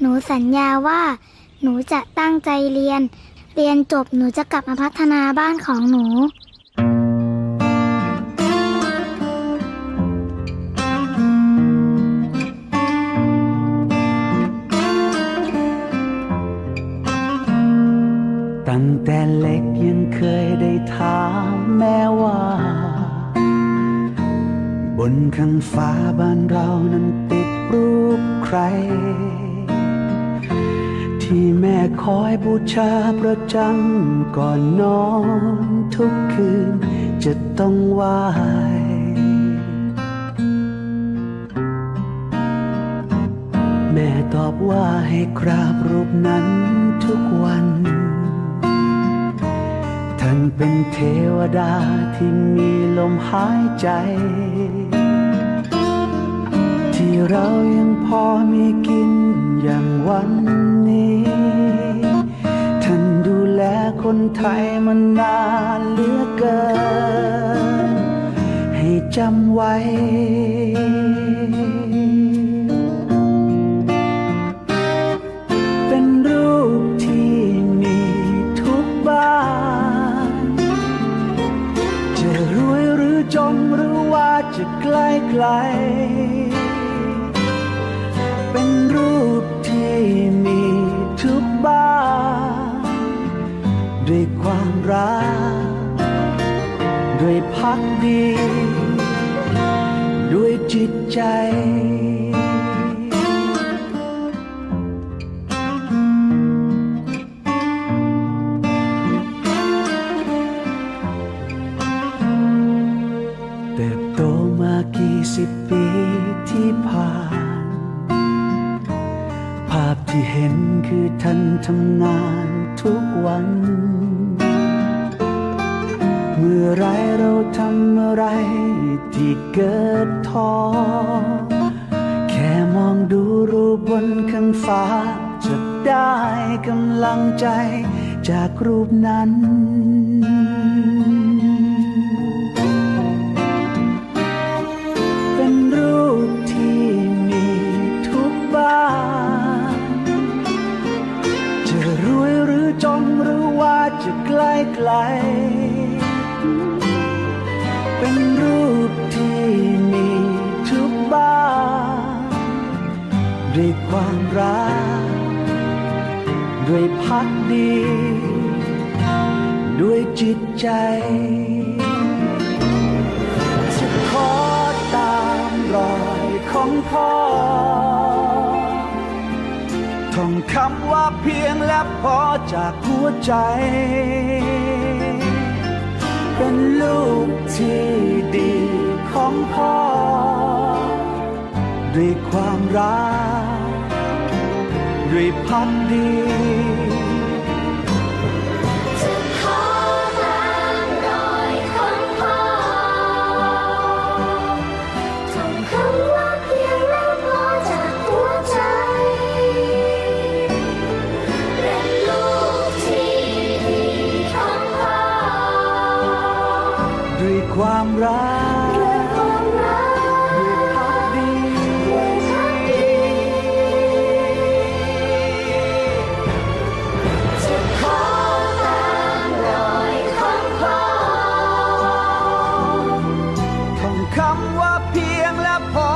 หนูสัญญาว่า หนูจะตั้งใจเรียน เรียนจบหนูจะกลับมาพัฒนาบ้านของหนู ตั้งแต่เล็กยังเคยได้ถามแม่ว่า บนข้างฟ้าบ้านเรานั้นติดรูปใคร ที่แม่คอยบูชาประจำก่อนนอนทุกคืนจะต้องไหวแม่ตอบว่าให้กราบรูปนั้นทุกวัน ท่านเป็นเทวดาที่มีลมหายใจ ที่เรายังพอมีกินอย่างวัน คนไทยมานนานเหลือเกิน ให้จำไว้ เป็นรูปที่มีทุกบ้าน จะรวยหรือจนหรือว่าจะไกล้ไกล ด้วยพักดี ด้วยจิตใจเติบโตมากี่สิบปีที่ผ่าน ภาพที่เห็นคือท่านทำงานทุกวัน อไรเราทำอะไรที่เกิดท้อ แค่มองดูรูปบนข้างฟ้า จะได้กำลังใจจากรูปนั้น เป็นรูปที่มีทุกบ้าน จะรวยหรือจนหรือว่าจะไกล้ไกล เป็นรูปที่มีทุกบ้านด้วยความรัก ด้วยพักดี ด้วยจิตใจ จะขอตามรอยของพ่อท่องคำว่าเพียงและพอจากหัวใจ เป็นลูกที่ดีของพ่อ ด้วยความรัก ด้วยพักดี ความรักด้วยความรักด้วยพักดีด้วยพักดีจะขอตามรอยของพ่อท่องคำว่าเพียงและพอ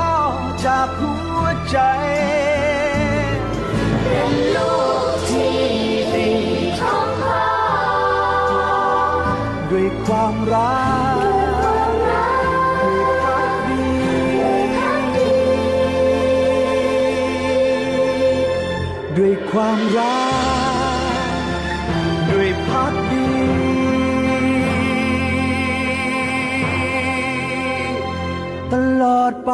จากหัวใจเป็นลูกที่ดีของพ่อด้วยความรัก ความรักด้วยพักดีตลอดไป